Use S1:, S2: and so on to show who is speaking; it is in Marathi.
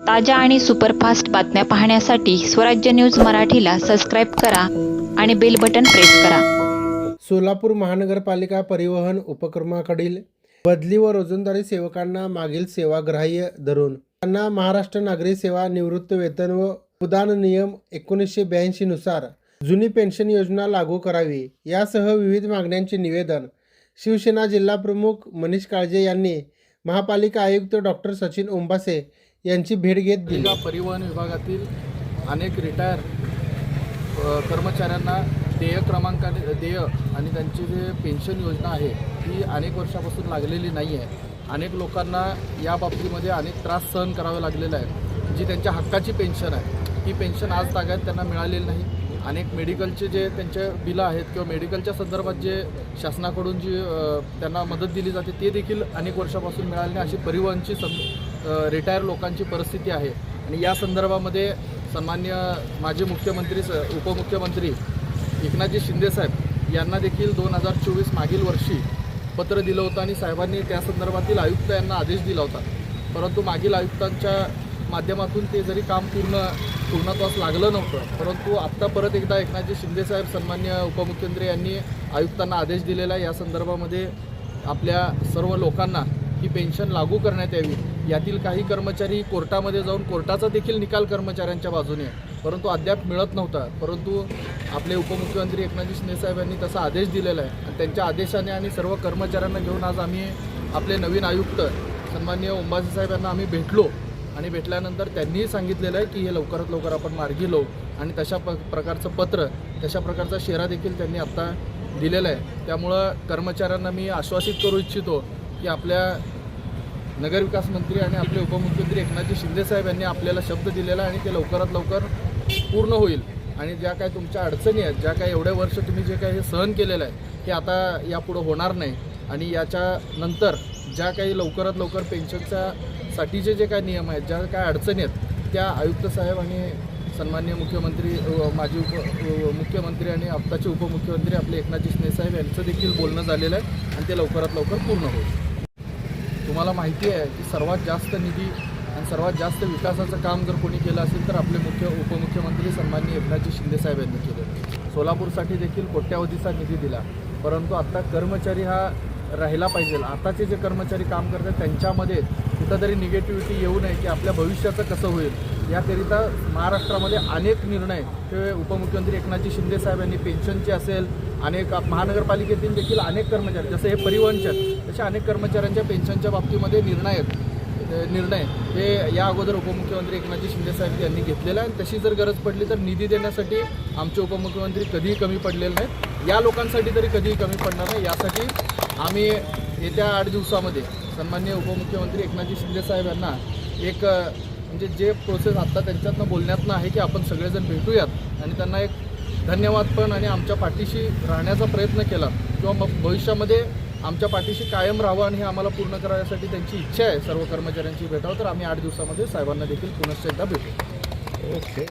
S1: ताज्या आणि सुपरफास्ट बातम्या पाहण्यासाठी स्वराज्य न्यूज मराठीला सबस्क्राईब करा आणि बेल बटन प्रेस करा.
S2: सोलापूर महानगरपालिका परिवहन उपक्रमाकडील बदली व रोजंदारी सेवकांना मागील सेवाग्राह्य धरून त्यांना महाराष्ट्र नागरी सेवा निवृत्त वेतन व उदान नियम एकोणीसशे ब्याऐंशी नुसार जुनी पेन्शन योजना लागू करावी यासह विविध मागण्यांचे निवेदन शिवसेना जिल्हा प्रमुख मनीष काळजे यांनी महापालिका आयुक्त डॉक्टर सचिन ओंबासे यांची भेट घेत दिली
S3: जिल्हा परिवहन विभागातील अनेक रिटायर कर्मचाऱ्यांना देय क्रमांकाने देय आणि त्यांची जे पेन्शन योजना आहे ती अनेक वर्षापासून लागलेली नाही आहे अनेक लोकांना या बाबतीमध्ये अनेक त्रास सहन करावे लागलेला आहे जी त्यांच्या हक्काची पेन्शन आहे ती पेन्शन आज तागायत त्यांना मिळालेली नाही. अनेक मेडिकलचे जे त्यांचे बिलं आहेत किंवा मेडिकलच्या संदर्भात जे शासनाकडून जी त्यांना मदत दिली जाते ते देखील अनेक वर्षापासून मिळाली नाही. अशी परिवहनची सं रिटायर लोकांची परिस्थिती आहे. आणि या संदर्भामध्ये सन्मान्य माजी मुख्यमंत्री स उपमुख्यमंत्री एकनाथजी शिंदेसाहेब यांना देखील दोन हजार चोवीस मागील वर्षी पत्र दिलं होतं आणि साहेबांनी त्या संदर्भातील आयुक्त यांना आदेश दिला होता. परंतु मागील आयुक्तांच्या माध्यमातून ते जरी काम पूर्ण पूर्णत्वास लागलं नव्हतं परंतु आत्ता परत एकदा एकनाथजी शिंदेसाहेब सन्मान्य उपमुख्यमंत्री यांनी आयुक्तांना आदेश दिलेला आहे. या संदर्भामध्ये आपल्या सर्व लोकांना ही पेन्शन लागू करण्यात यावी. यातील काही कर्मचारी कोर्टामध्ये जाऊन कोर्टाचा देखील निकाल कर्मचाऱ्यांच्या बाजूने. परंतु अद्याप मिळत नव्हता. परंतु आपले उपमुख्यमंत्री एकनाथजी शिंदेसाहेब यांनी तसा आदेश दिलेला आहे. आणि त्यांच्या आदेशाने आणि सर्व कर्मचाऱ्यांना घेऊन आज आम्ही आपले नवीन आयुक्त सन्मान्य ओंबाजी साहेब यांना आम्ही भेटलो. आणि भेटल्यानंतर त्यांनीही सांगितलेलं आहे की हे लवकरात लवकर आपण मार्गी लावू. आणि तशा प प्रकारचं पत्र तशा प्रकारचा शेरा देखील त्यांनी आत्ता दिलेला आहे. त्यामुळं कर्मचाऱ्यांना मी आश्वासित करू इच्छितो की आपल्या नगरविकास मंत्री आणि आपले उपमुख्यमंत्री एकनाथजी शिंदेसाहेब यांनी आपल्याला शब्द दिलेला आहे आणि ते लवकरात लवकर पूर्ण होईल. आणि ज्या काय तुमच्या अडचणी आहेत ज्या काय एवढे वर्ष तुम्ही जे काय हे सहन केलेलं आहे हे आता यापुढं होणार नाही. आणि याच्या नंतर ज्या काही लवकरात लवकर पेन्शनच्या साठीचे जे काय नियम आहेत ज्या काय अडचणी आहेत त्या आयुक्त साहेब आणि सन्मान्य मुख्यमंत्री माजी उप मुख्यमंत्री आणि आत्ताचे उपमुख्यमंत्री आपले एकनाथजी शिंदेसाहेब यांचं देखील बोलणं झालेलं आहे आणि ते लवकरात लवकर पूर्ण होईल. तुम्हाला माहिती आहे की सर्वात जास्त निधी आणि सर्वात जास्त विकासाचं काम जर कोणी केलं असेल तर आपले मुख्य उपमुख्यमंत्री सन्माननीय एकनाथजी शिंदेसाहेब यांनी केले सोलापूरसाठी देखील कोट्यावधीचा निधी दिला. परंतु आत्ता कर्मचारी हा राहिला पाहिजे. आताचे जे कर्मचारी काम करतात त्यांच्यामध्ये कुठंतरी निगेटिव्हिटी येऊ नये की आपल्या भविष्याचं कसं होईल. याकरिता महाराष्ट्रामध्ये अनेक निर्णय हे उपमुख्यमंत्री एकनाथजी शिंदेसाहेब यांनी पेन्शनचे असेल अनेक महानगरपालिकेतील देखील अनेक कर्मचारी जसे हे परिवहनचे अशा तसे अनेक कर्मचाऱ्यांच्या पेन्शनच्या बाबतीमध्ये निर्णय निर्णय हे या अगोदर उपमुख्यमंत्री एकनाथजी शिंदेसाहेब यांनी घेतलेला आहे. आणि तशी जर गरज पडली तर निधी देण्यासाठी आमचे उपमुख्यमंत्री कधीही कमी पडलेले नाहीत. या लोकांसाठी तरी कधीही कमी पडणार नाही. यासाठी आम्ही येत्या आठ दिवसामध्ये सन्मान्य उपमुख्यमंत्री एकनाथजी शिंदेसाहेब यांना एक म्हणजे जे प्रोसेस आत्ता त्यांच्यातनं बोलण्यातनं आहे की आपण सगळेजण भेटूयात. आणि त्यांना एक धन्यवाद पण आणि आमच्या पाठीशी राहण्याचा प्रयत्न केला. किंवा मग भविष्यामध्ये आमच्या पाठीशी कायम राहावं आणि हे आम्हाला पूर्ण करायसाठी त्यांची इच्छा आहे सर्व कर्मचाऱ्यांची भेटावं तर आम्ही आठ दिवसामध्ये साहेबांना देखील पुनश्च एकदा भेटू.
S2: ओके.